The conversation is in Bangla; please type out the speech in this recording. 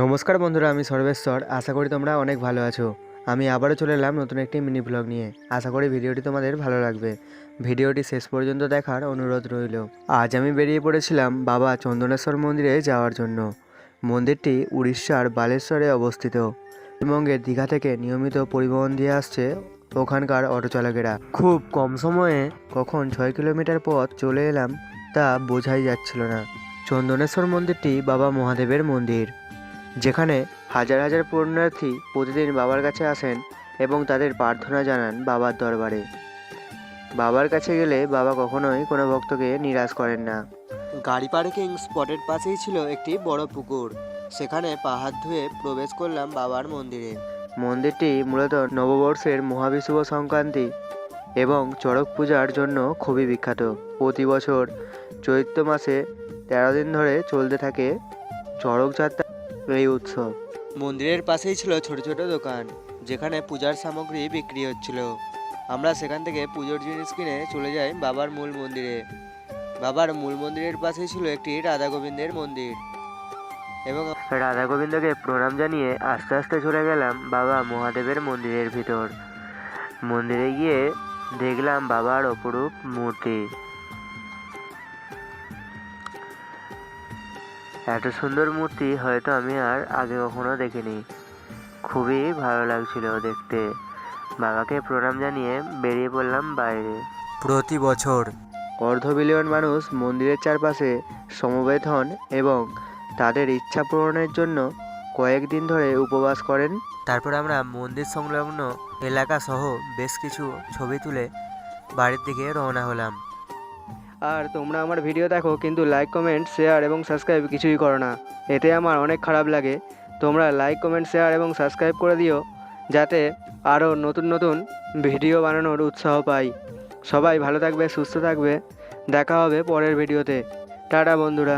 নমস্কার বন্ধুরা, আমি সর্বেশ্বর। আশা করি তোমরা অনেক ভালো আছো। আমি আবারও চলে এলাম নতুন একটি মিনি ব্লগ নিয়ে। আশা করি ভিডিওটি তোমাদের ভালো লাগবে। ভিডিওটি শেষ পর্যন্ত দেখার অনুরোধ রইল। আজ আমি বেরিয়ে পড়েছিলাম বাবা চন্দনেশ্বর মন্দিরে যাওয়ার জন্য। মন্দিরটি উড়িষ্যার বালেশ্বরে অবস্থিত। পশ্চিমবঙ্গের দীঘা থেকে নিয়মিত পরিবহন দিয়ে আসছে ওখানকার অটো চালকেরা খুব কম সময়ে কখন ছয় কিলোমিটার পথ চলে এলাম তা বোঝাই যাচ্ছিল না। চন্দনেশ্বর মন্দিরটি বাবা মহাদেবের মন্দির। যেখানে হাজার হাজার পুণ্যার্থী প্রতিদিন বাবার কাছে আসেন এবং তাদের প্রার্থনা জানান বাবার দরবারে। বাবার কাছে গেলে বাবা কখনোই কোনো ভক্তকে নিরাশ করেন না। গাড়ি পার্কিং স্পটের পাশেই ছিল একটি বড় পুকুর। সেখানে পাহাড় ধুয়ে প্রবেশ করলাম বাবার মন্দিরে। মন্দিরটি মূলত নববর্ষের মহাবিষুব সংক্রান্তি এবং চড়ক পূজার জন্য খুবই বিখ্যাত। প্রতি বছর চৈত্র মাসে তেরো দিন ধরে চলতে থাকে চড়ক যাত্রা। এই উৎসব। মন্দিরের পাশেই ছিল ছোট ছোট দোকান যেখানে পূজার সামগ্রী বিক্রি হচ্ছিল। আমরা সেখান থেকে পুজোর জিনিস কিনে চলে যাই বাবার মূল মন্দিরে। বাবার মূল মন্দিরের পাশেই ছিল একটি রাধা গোবিন্দের মন্দির। এবং রাধা গোবিন্দকে প্রণাম জানিয়ে আস্তে আস্তে চলে গেলাম বাবা মহাদেবের মন্দিরের ভিতর। মন্দিরে গিয়ে দেখলাম বাবার অপরূপ মূর্তি। এত সুন্দর মূর্তি হয়তো আমি আর আগে কখনো দেখিনি। খুবই ভালো লাগছিল দেখতে। বাবাকে প্রণাম জানিয়ে বেরিয়ে পড়লাম বাইরে। প্রতি বছর অর্ধ বিলিয়ন মানুষ মন্দিরের চারপাশে সমবেত হন এবং তাদের ইচ্ছা পূরণের জন্য কয়েকদিন ধরে উপবাস করেন। তারপর আমরা মন্দির সংলগ্ন এলাকা সহ বেশ কিছু ছবি তুলে বাড়ির দিকে রওনা হলাম। আর তোমরা আমার ভিডিও দেখো, কিন্তু লাইক কমেন্ট শেয়ার এবং সাবস্ক্রাইব কিছুই করো না। এতে আমার অনেক খারাপ লাগে। তোমরা লাইক কমেন্ট শেয়ার এবং সাবস্ক্রাইব করে দিও, যাতে আরও নতুন নতুন ভিডিও বানানোর উৎসাহ পাই। সবাই ভালো থাকবে, সুস্থ থাকবে। দেখা হবে পরের ভিডিওতে। টাটা বন্ধুরা।